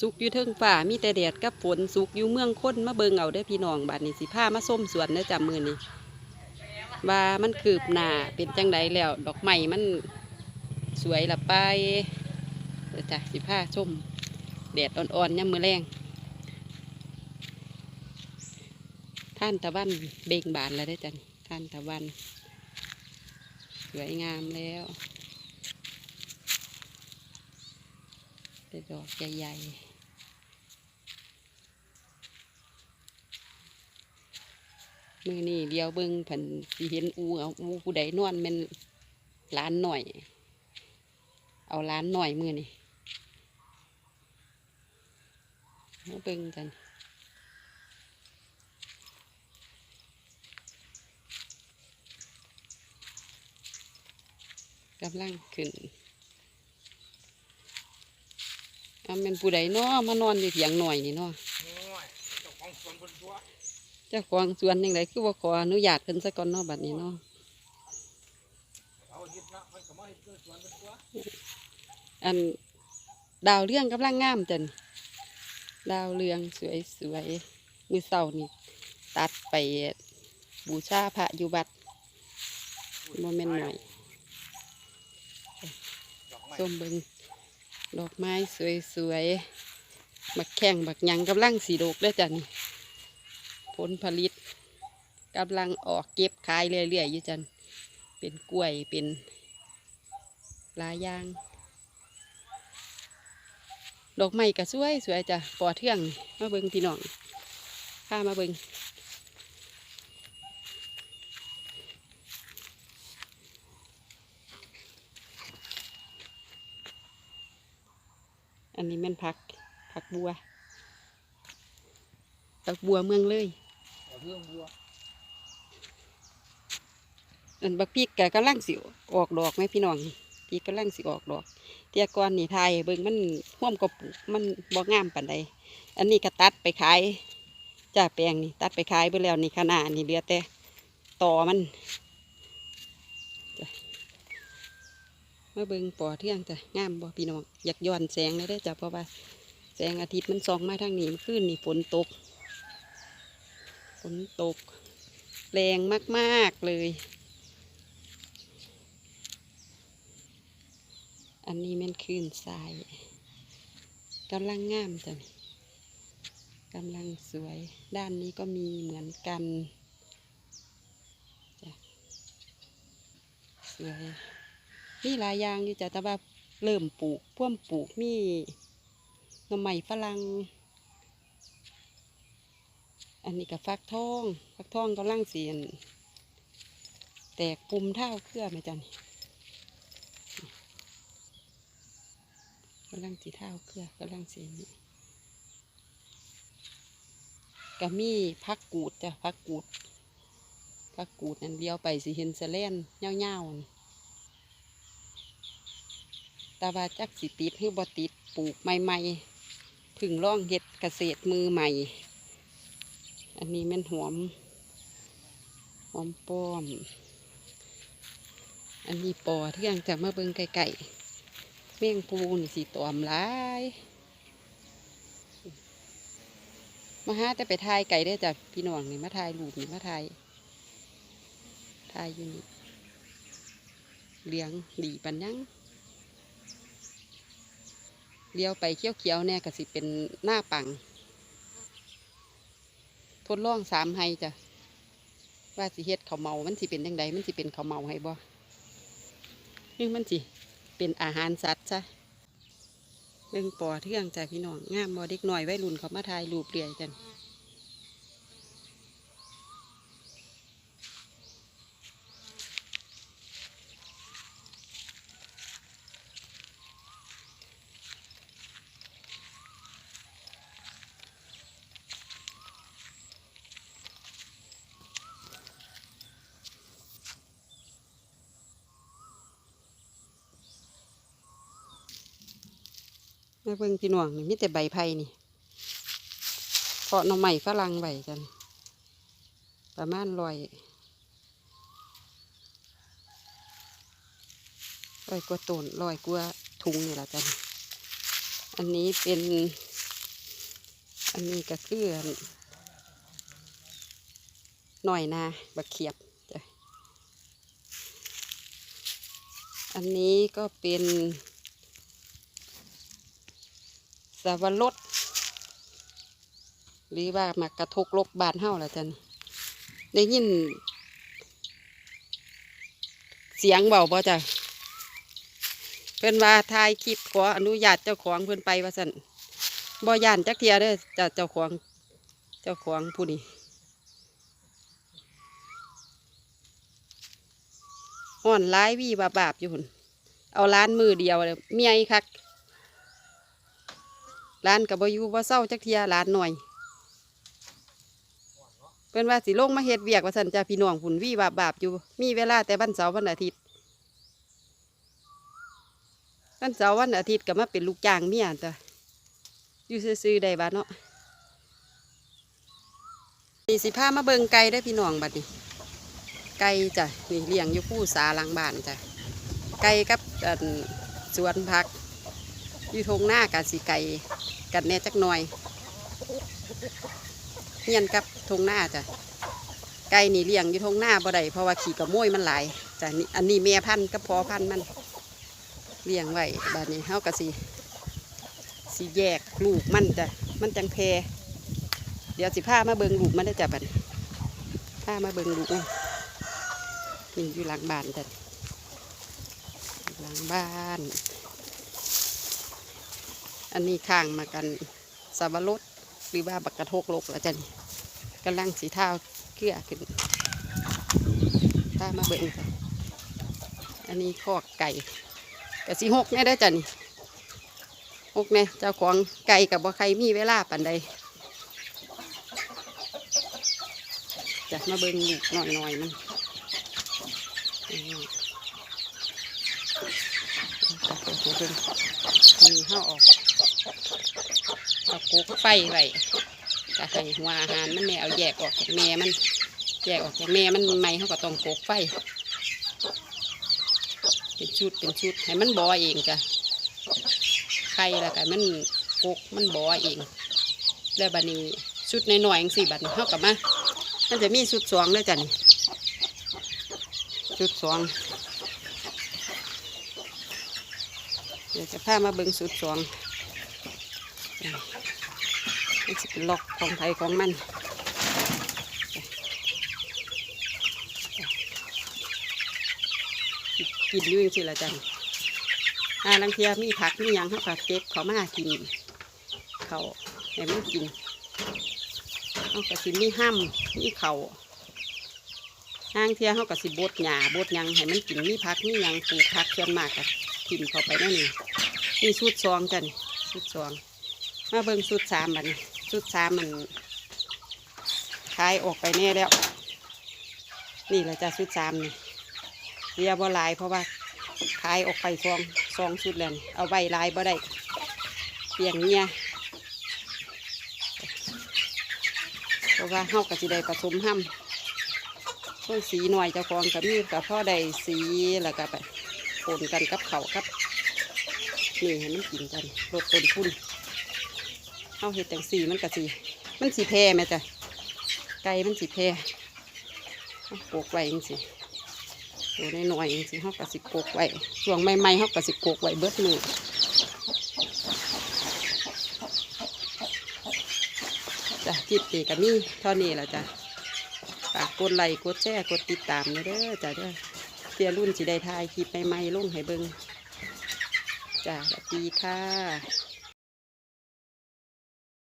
สุกอยู่เทิงฝ่ามีแต่แดดกับฝนสุกอยู่เมืองค้นมาเบิงเอาได้พี่น้องบัดนี้สิพามาส้มสวนเด้อจ้ะมือนี้ว่ามันคืบหนาเป็นจังไดแล้ว ดอกไม้มันสวยละไปจ้ะสิพาส้มแดดอ่อนๆยามมือแรงท่านตะวันเบ่งบานแล้วได้จ้ะท่านตะวัน สวยงามแล้วเป็นดอกใหญ่ๆ มือนี่เดียวเบิ่งผันสิเห็นอูเอาอูผู้ใดนอนแมันร้านหน่อย เอาร้านหน่อยมือนี่มาเบิ่งกันกำลังขึ้นเอาเป็นผู้ใดเนาะมานอนอยู่เถียงหน่อยนี่เนาะน้อย เจ้าของสวนควาของสวนยังไงคือว่าขออนุญาตเพิ่นซะก่อนเนาะบัดนี้เนาะอันดาวเรื่องกำลังงามจันดาวเรืองสวยสวยๆมือเสานี่ ตัดไปบูชาพระอยู่บัดโมเมนต์หน่อยส้มเบิงดอกไม้สวยสวยๆบักแข้งบักยังกำลังสีโดกแล้จัน ผลผลิตกำลังออกเก็บขายเรื่อยๆอยู่จันเป็นกล้วยเป็นลายยาง ดอกไม้ก็สวยสวยจ้ะปอเทืองมาเบิงพี่น้องพามาเบิงอันนี้แม่นผักผักบัวผักบัวเมืองเลย เอาเรื่องบัวอันบักพริกกกำลังสิออกดอกไหมพี่น้องพริกกำลังสิออกดอก เตียก่อนนี่ไทยเบิ่งมันห่วมกับปลูกมันบ่งามปานใดอันนี้ก็ตัดไปขายจ้าแปลงนี่ตัดไปขายไปแล้วนี่ขนาดนี่เหลือแต่ต่อมันจ้ะมาเบิ่งปอเทืองจ้ะงามบ่พี่น้องอยากย้อนแสงเลยได้จ้ะเพราะว่าแสงอาทิตย์มันส่องมาทางนี้มันขึ้นนี่ฝนตก นตก แรงมาก ๆ เลย อันนี้มันคลื่นทรายกำลังงามจ้ะนี่กำลังสวย ด้านนี้ก็มีเหมือนกันสวยมีหลายอย่างอยู่จ้ะแต่ว่าเริ่มปลูกพ่วมปลูกมีหน่อไม้ฝรั่ง อันนี้กับฟักทองฟักทองกำลังเสียนแตกปุ่มเท่าเครื่อไหมจ๊ะนี่กำลังสีเท้าเครื่อกำลังสีนี้ก็มีพักกูดจ้ะพักกูดพักกูดนั่นเดียวไปสิเห็นสะเลนเง่าวๆนี่ตาบาจักสิติดหรือบติดปลูกใหม่ๆพึ่งร่องเห็ดเกษตรมือใหม่ อันนี้แม่นหอมหอมป้อม อันนี้ปอที่ยังจะมาเบิ่งไก่ๆเมี่ยงปูนี่สีตอมหลายมาหาแต่ไปทายไก่ได้จ้ะพี่น้องนี่มาทายลูกนี่มาทายทายอยู่นี่เลี้ยงดีปันยังเลี้ยวไปเขี้ยวเขียวๆเนี่ยก็สิเป็นหน้าปัง ทดลองสามไฮจ้ะว่าสิเฮ็ดเขาเมา มันสิเป็นยังไงมันสิเป็นเขาเมาให้บ่นี่มันสิเป็นอาหารสัตว์จ้ะเรื่องปอเทื่องจ้ะพี่น้องงามบ่เด็กหน่อยไว้รุ่นเขามาทายรูปเรียกัน มาเบิ่งพี่น้องนี่มีแต่ใบไผ่นี่เพาะหน่อไม้ฝรั่งไว้จันประมาณร้อยร้อยกว่าต้นร้อยกว่าถุงนี่แหละจัน อันนี้เป็น อันนี้ก็คืออันหน่อยนาบักเขียบอันนี้ก็เป็น สวรสหรือว่ามากระทกลบบานเฮาละจันได้ยิน เสียงเบาบ่จ้ะเพิ่อนว่าถ่ายคลิปขออนุญาตเจ้าของเพิ่อนไปว่าสันบ่ย่านจักเทียเด้อจ้ะเจ้าของเจ้าของผู้นี้ห่อนร้ายวีบาบาบอยู่หุ่นเอาร้านมือเดียวเลยเมียคัก ร้านกับบอยู่บ่เศร้าจักเทียร้านหน่อยเพิ่นว่าสิลงมาเฮ็ดเวียกว่าซั่นจ้าพี่น้องหุ่นวี่บาบาบอยู่มีเวลาแต่วันเสาร์วันอาทิตย์วันเสาร์วันอาทิตย์ก็มาเป็นลูกจ้างเมียจ้ะอยู่ซื่อๆได้บ้านเนาะนี่สิพามาเบิงไก่ได้พี่น้องบัดนี้ ไก่จ้ะนี่เลี้ยงอยู่คู่สาลังบ้านจ้ะไก่กับสวนผัก อยู่ทงหน้ากะสิไก่ กันแน่จักหน่อยเฮียนกับทงหน้าจ้ะไก่นี่เลี้ยงอยู่ทงหน้าบ่ได้เพราะว่าขี่กระโมยมันหลายจ้ะอันนี้แม่พันธุ์กับพอพันธุ์มันเลี้ยงไว้บาดนี้เฮาก็สิสิแยกลูกมันจ้ะมันจังแพรเดี๋ยวสิพามาเบิงลูกมันได้จ้ะบัดนี้ามาเบิงลูกมันนี่อยู่หลังบ้านจ้ะหลังบ้าน อันนี้ข้างมากันสับปะรดหรือว่าบักกระทกโลกแล้วจ้ะนี่กำลังสีเท้าเกลือขึ้นถ้ามาเบิ่งจ้ะอันนี้คอกไก่กะสีหกแน่ได้จ้ะนี่หกแน่เจ้าของไก่กับบ่ใครมีเวลาปันใดจะมาเบิ่งหน่อยหน่อยมันอืมเอาไปเบิ่งนี่ห้าออก เอากุกไฟไว้จะให้หัวอาหารมันแม่เอาแยกออกจากแม่มัน แยกออกจากแม่มันใหม่เขาก็ต้องกกไฟ เป็นชุดเป็นชุดให้มันบอเองจ้ะไข่ล้วก็มันกกมันบอเองแล้วบันี้ชุดในหน่อยๆจังสี่บันี้เขากับมามันจะมีชุดสองเลยจ้ะนี่ชุดสองเดี๋ยวจะพามาเบิ่งชุดสอง มันจะ เป็นล็อกของไทยของมันกินยุ่งสิละจันอาลังเทียมีผักมียังเขาก็เก็บเขามากิน เขาให้มันกินเขาก็สิมีห้ำมีเขาห้างเทียเขาก็สิบดหญ้าบดยังให้มันกินมีผักมียังปลูกผักส่วนมากก็กินเข้าไปนั่นนี่นี่สูตรซองจันสูตรซอง มาเบิ่งสุดสามบัดน สุดสามมันขายออกไปแน่แล้ว นี่แหละจ้ะสุดสามนี่เรียบ่หลายเพราะว่าขายออกไปซองซองสุดแล้วเอาใบลายบ่ได้เปลี่ยงเนี่ยเพราะว่าเฮาก็สิได้ผสมห้ำส่วนสีหน่อยเจ้าของกับมีกับพ่อได้สีแล้วก็ไปปนกันกับเขากับ นี่ให้มันกินกันลดต้นทุน เอาเห็ดจังสีมันกะสีมันสีแพร่ไหมจ้ะไก่มันสีแพร่เอาโกกไว้จังสิตัวน้อยๆจังสิเขากะสิโกกไว้ช่วงใหม่ๆเขากะสิโกกไว้เบิดมือจ้ะคลิปนี้กับนี่เท่านี้แหละจ้ะฝากกดไลค์กดแชร์กดติดตามเด้อจ้ะเด้อเตียรุ่นสิได้ทายคลิปใหม่ๆลงให้เบิ่งจ้ะสวัสดีค่ะ